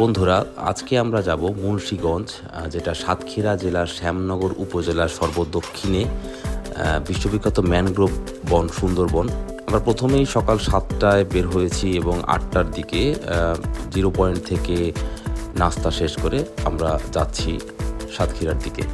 বন্ধুরা, আজকে আমরা যাব মুন্সীগঞ্জ যেটা সাতক্ষীরা জেলার শ্যামনগর উপজেলার সর্বদক্ষিণে বিশ্ববিখ্যাত ম্যানগ্রোভ বন সুন্দরবন। আমরা প্রথমেই সকাল সাতটায় বের হয়েছি এবং আটটার দিকে জিরো পয়েন্ট থেকে নাস্তা শেষ করে আমরা যাচ্ছি সাতক্ষীরার দিকে।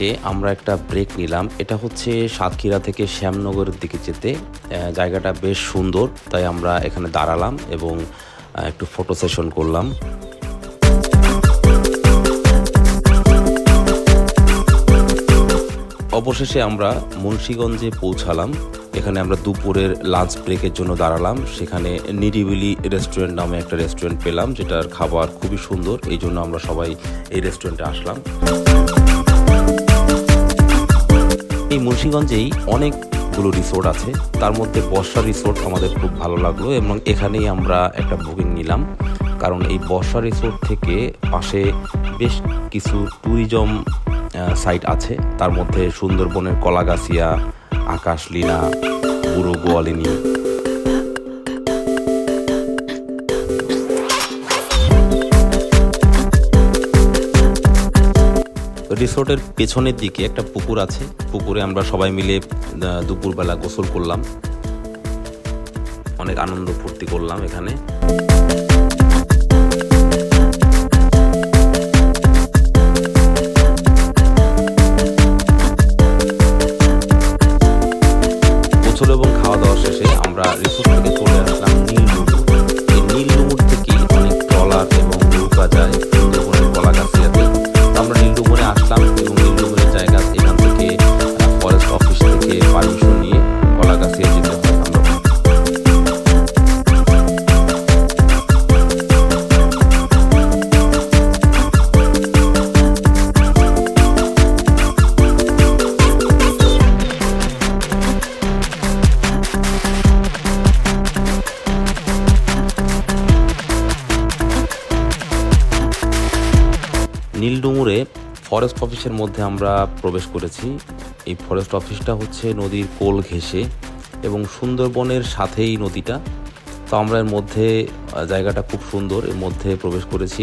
এসে আমরা একটা ব্রেক নিলাম। এটা হচ্ছে সাতক্ষীরা থেকে শ্যামনগরের দিকে যেতে। জায়গাটা বেশ সুন্দর, তাই আমরা এখানে দাঁড়ালাম এবং একটু ফটো সেশন করলাম। অবশেষে আমরা মুন্সীগঞ্জে পৌঁছালাম। এখানে আমরা দুপুরের লাঞ্চ ব্রেকের জন্য দাঁড়ালাম। সেখানে নিরিবিলি রেস্টুরেন্ট নামে একটা রেস্টুরেন্ট পেলাম, যেটার খাবার খুবই সুন্দর। এই জন্য আমরা সবাই এই রেস্টুরেন্টে আসলাম। এই মুন্সিগঞ্জেই অনেকগুলো রিসোর্ট আছে। তার মধ্যে বর্ষা রিসোর্ট আমাদের খুব ভালো লাগল এবং এখানেই আমরা একটা বুকিং নিলাম। কারণ এই বর্ষা রিসোর্ট থেকে পাশে বেশ কিছু ট্যুরিজম সাইট আছে। তার মধ্যে সুন্দরবনের কলাগাছিয়া, আকাশলীলা, বুড়ো গোয়ালিনী রিসোর্টের পেছনের দিকে একটা পুকুর আছে। পুকুরে আমরা সবাই মিলে দুপুরবেলা গোসল করলাম। অনেক আনন্দ ফুর্তি করলাম এখানে। ফরেস্ট অফিসের মধ্যে আমরা প্রবেশ করেছি। এই ফরেস্ট অফিসটা হচ্ছে নদীর কোল ঘেঁষে এবং সুন্দরবনের সাথেই নদীটা। তো আমরা এর মধ্যে জায়গাটা খুব সুন্দর, এর মধ্যে প্রবেশ করেছি।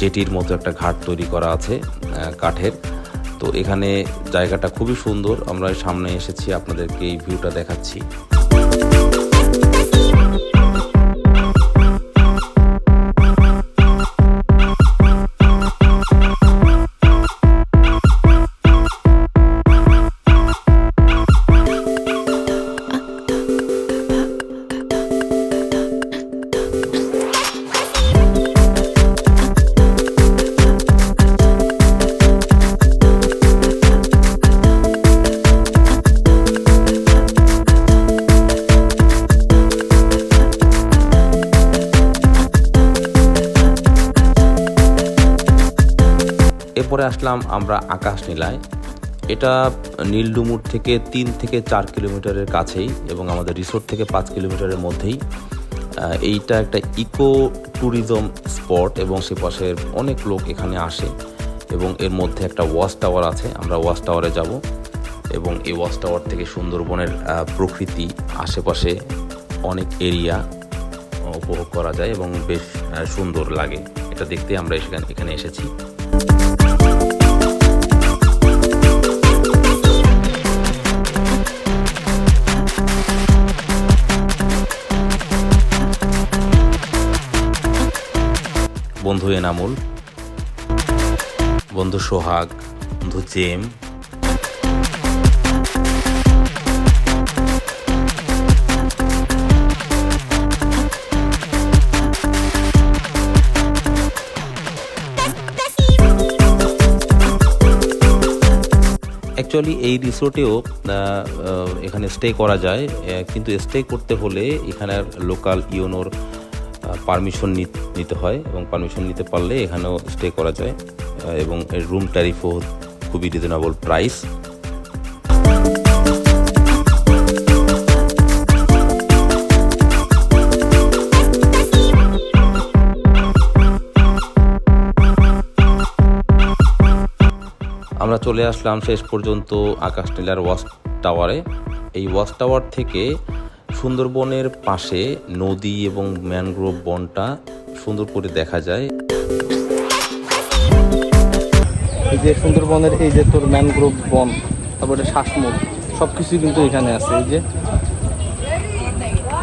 জেটির মতো একটা ঘাট তৈরি করা আছে কাঠের। তো এখানে জায়গাটা খুবই সুন্দর। আমরা সামনে এসেছি, আপনাদেরকে এই ভিউটা দেখাচ্ছি। এরপরে আসলাম আমরা আকাশ নীলায়। এটা নীলডুমুর থেকে তিন থেকে চার কিলোমিটারের কাছেই এবং আমাদের রিসোর্ট থেকে পাঁচ কিলোমিটারের মধ্যেই। এইটা একটা ইকো ট্যুরিজম স্পট এবং সে পাশের অনেক লোক এখানে আসে এবং এর মধ্যে একটা ওয়াচ টাওয়ার আছে, আমরা ওয়াচ টাওয়ারে যাব এবং এই ওয়াচ টাওয়ার থেকে সুন্দরবনের প্রকৃতি, আশেপাশে অনেক এরিয়া উপভোগ করা যায় এবং বেশ সুন্দর লাগে। এটা দেখতে আমরা এখানে এখানে এসেছি। এনামুল, বন্ধু সোহাগ, বন্ধু জেম অ্যাকচুয়ালি এই রিসোর্টেও এখানে স্টে করা যায় কিন্তু স্টে করতে হলে এখানে লোকাল ইওনোর পারমিশন নিতে হয় এবং পারমিশন নিতে পারলে এখানেও স্টে করা যায় এবং এর রুম ট্যারিফও খুবই রিজনেবল প্রাইস আমরা চলে আসলাম শেষ পর্যন্ত আকাশ নীলার ওয়াচ টাওয়ারে এই ওয়াচ টাওয়ার থেকে সুন্দরবনের পাশে নদী এবং ম্যানগ্রোভ বনটা সুন্দর করে দেখা যায়। এই যে সুন্দরবনের এই যে তোর ম্যানগ্রোভ বন তারপরে শ্বাসমূল সব কিছুই কিন্তু এখানে আছে। এই যে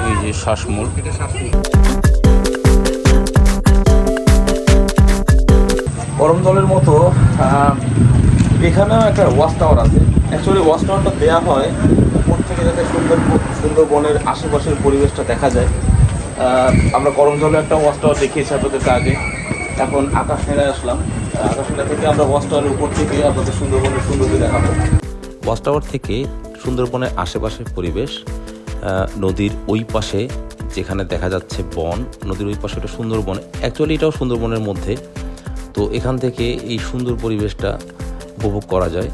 এই যে শ্বাসমূল। গরম জলের মতো আহ, এখানেও একটা ওয়াচ টাওয়ার আছে। অ্যাকচুয়ালি ওয়াশ টাওয়ারটা দেওয়া হয় থেকে সুন্দর সুন্দরবনের আশেপাশের পরিবেশটা দেখা যায়। আমরা গরম জলে একটা ওয়াচ টাওয়ার দেখিয়েছি আপনাদেরকে আগে। এখন আকাশ নেড়ে আসলাম। আহ, আকাশ নেড়া থেকে আমরা ওয়াচ টাওয়ারের উপর থেকে আপনাদের সুন্দরবনের সৌন্দর্য দেখাবো। ওয়াচ টাওয়ার থেকে সুন্দরবনের আশেপাশের পরিবেশ নদীর ওই পাশে যেখানে দেখা যাচ্ছে বন নদীর ওই পাশে একটা সুন্দরবন। অ্যাকচুয়ালি এটাও সুন্দরবনের মধ্যে। তো এখান থেকে এই সুন্দর পরিবেশটা উপভোগ করা যায়।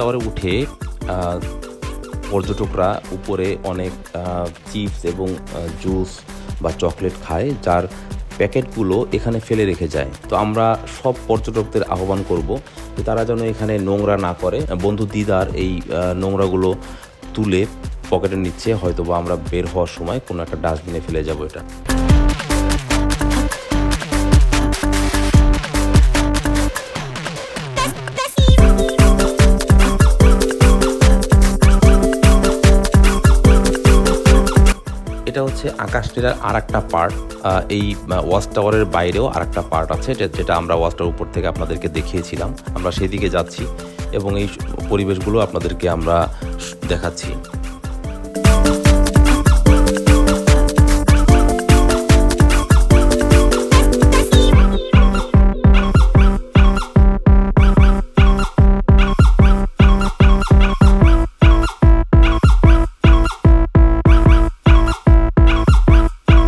টাওয়ারে উঠে পর্যটকরা উপরে অনেক চিপস এবং জুস বা চকলেট খায়, যার প্যাকেটগুলো এখানে ফেলে রেখে যায়। তো আমরা সব পর্যটকদের আহ্বান করব যে তারা যেন এখানে নোংরা না করে। বন্ধু দিদার এই নোংরাগুলো তুলে পকেটে নিচ্ছে হয়তো বা আমরা বের হওয়ার সময় কোনো একটা ডাস্টবিনে ফেলে যাব এটা। এটা হচ্ছে আকাশ টিলার আর একটা পার্ট এই ওয়াচ টাওয়ারের বাইরেও আর একটা পার্ট আছে যেটা আমরা ওয়াচ টাওয়ার উপর থেকে আপনাদেরকে দেখিয়েছিলাম। আমরা সেদিকে যাচ্ছি এবং এই পরিবেশগুলো আপনাদেরকে আমরা দেখাচ্ছি।